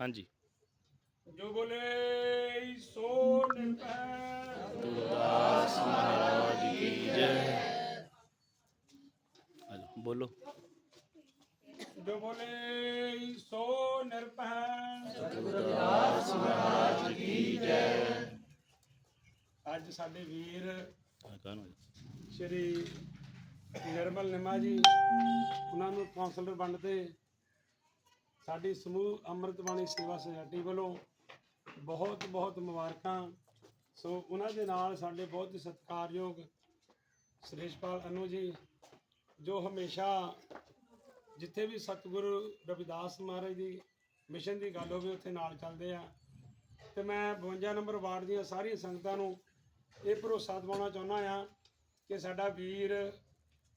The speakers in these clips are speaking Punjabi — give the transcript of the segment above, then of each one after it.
ਹਾਂਜੀ। ਜੋ ਬੋਲੇ ਸੋ ਨਿਰਭੈ ਗੁਰਦਾਸ ਮਹਾਰਾਜ ਕੀ ਜੈ ਹਲੋ ਬੋਲੋ। ਜੋ ਬੋਲੇ ਸੋ ਨਿਰਭੈ ਗੁਰਦਾਸ ਮਹਾਰਾਜ ਕੀ ਜੈ ਅੱਜ ਸਾਡੇ ਵੀਰ ਸ਼੍ਰੀ ਨਿਰਮਲ ਨਿਮਾ ਜੀ ਉਹਨਾਂ ਨੂੰ ਕਾਉਂਸਲਰ ਬਣਦੇ ਸਾਡੀ ਸਮੂਹ ਅੰਮ੍ਰਿਤਬਾਣੀ ਸੇਵਾ ਸੁਸਾਇਟੀ ਵੱਲੋਂ ਬਹੁਤ ਬਹੁਤ ਮੁਬਾਰਕਾਂ। ਸੋ ਉਹਨਾਂ ਦੇ ਨਾਲ ਸਾਡੇ ਬਹੁਤ ਹੀ ਸਤਿਕਾਰਯੋਗ ਸੁਰੇਸ਼ਪਾਲ ਅਨੂ ਜੀ, ਜੋ ਹਮੇਸ਼ਾ ਜਿੱਥੇ ਵੀ ਸਤਿਗੁਰੂ ਰਵਿਦਾਸ ਮਹਾਰਾਜ ਦੀ ਮਿਸ਼ਨ ਦੀ ਗੱਲ ਹੋਵੇ, ਉੱਥੇ ਨਾਲ ਚੱਲਦੇ ਆ। ਤੇ ਮੈਂ 52 ਨੰਬਰ ਵਾਰਡ ਦੀਆਂ ਸਾਰੀਆਂ ਸੰਗਤਾਂ ਨੂੰ ਇਹ ਭਰੋਸਾ ਦਿਵਾਉਣਾ ਚਾਹੁੰਦਾ ਆ ਕਿ ਸਾਡਾ ਵੀਰ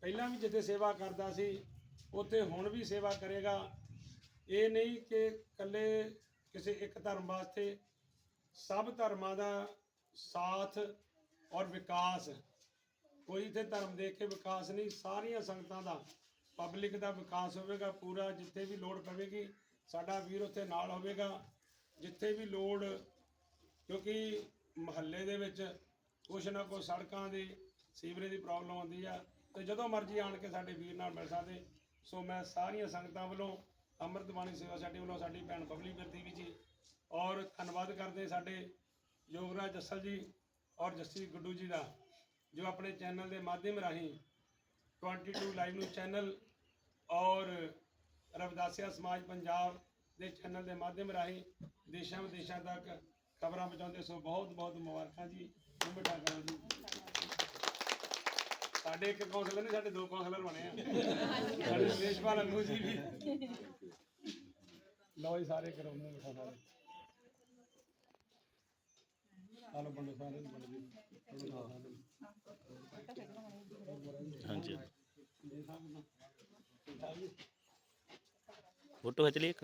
ਪਹਿਲਾਂ ਵੀ ਜਿੱਥੇ ਸੇਵਾ ਕਰਦਾ ਸੀ, ਉੱਥੇ ਹੁਣ ਵੀ ਸੇਵਾ ਕਰੇਗਾ। ਇਹ ਨਹੀਂ ਕਿ ਇਕੱਲੇ ਕਿਸੇ ਇੱਕ ਧਰਮ ਵਾਸਤੇ ਸਭ ਧਰਮਾਂ ਦਾ ਸਾਥ ਔਰ ਵਿਕਾਸ, ਕੋਈ ਇੱਥੇ ਧਰਮ ਦੇਖ ਕੇ ਵਿਕਾਸ ਨਹੀਂ, ਸਾਰੀਆਂ ਸੰਗਤਾਂ ਦਾ, ਪਬਲਿਕ ਦਾ ਵਿਕਾਸ ਹੋਵੇਗਾ ਪੂਰਾ, ਜਿੱਥੇ ਵੀ ਲੋੜ ਪਵੇਗੀ, ਸਾਡਾ ਵੀਰ ਉੱਥੇ ਨਾਲ ਹੋਵੇਗਾ, ਜਿੱਥੇ ਵੀ ਲੋੜ, ਕਿਉਂਕਿ ਮਹੱਲੇ ਦੇ ਵਿੱਚ ਕੁਛ ਨਾ ਕੁਛ ਸੜਕਾਂ ਦੀ ਸੀਵਰੇਜ ਦੀ ਪ੍ਰੋਬਲਮ ਆਉਂਦੀ ਆ, ਤੇ ਜਦੋਂ ਮਰਜ਼ੀ ਆਣ ਕੇ ਸਾਡੇ ਵੀਰ ਨਾਲ ਮਿਲ ਸਕਦੇ, ਸੋ ਮੈਂ ਸਾਰੀਆਂ ਸੰਗਤਾਂ ਵੱਲੋਂ ਅੰਮ੍ਰਿਤ ਬਾਣੀ ਸੇਵਾ ਸਾਡੇ ਵੱਲੋਂ ਸਾਡੀ ਭੈਣ ਬਬਲੀ ਗੁਰਦੀਵੀ ਜੀ। ਔਰ ਧੰਨਵਾਦ ਕਰਦੇ ਸਾਡੇ ਯੋਗਰਾਜ ਜੱਸਲ ਜੀ ਔਰ ਜੱਸੀ ਗੁੱਡੂ ਜੀ ਦਾ, ਜੋ ਆਪਣੇ ਚੈਨਲ ਦੇ ਮਾਧਿਅਮ ਰਾਹੀਂ 22 ਲਾਈਵ ਨਿਊਜ਼ ਚੈਨਲ ਔਰ ਰਵਿਦਾਸੀਆ ਸਮਾਜ ਪੰਜਾਬ ਦੇ ਚੈਨਲ ਦੇ ਮਾਧਿਅਮ ਰਾਹੀਂ ਦੇਸ਼ਾਂ ਵਿਦੇਸ਼ਾਂ ਤੱਕ ਖਬਰਾਂ ਪਹੁੰਚਾਉਂਦੇ ਸੋ ਬਹੁਤ ਬਹੁਤ ਮੁਬਾਰਕਾਂ ਜੀ। ਮਿੱਠਾ ਕਰੋ ਜੀ। ਸਾਡੇ ਇੱਕ ਕੌਂਸਲਰ ਨਹੀਂ ਸਾਡੇ ਦੋ ਕੌਂਸਲਰ ਬਣੇ ਆ। ਸਾਡੇ ਦੇਸ਼ਪਾਲ ਅਨੂ ਜੀ ਵੀ। ਲਓ ਜੀ ਸਾਰੇ ਮੂੰਹ ਮਿੱਠਾ ਸਾਰੇ ਆਲੋ ਬੰਦੋ ਸਾਰੇ ਨੂੰ ਬੰਦੋ ਜੀ ਹਾਂਜੀ। ਫੋਟੋ ਖਿੱਚ ਲਈ ਇੱਕ?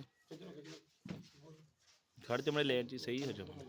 ਖੜ ਜਾ ਮੈਂ ਲੈਣ ਚ ਸਹੀ ਹੋ ਜਾਵਾਂ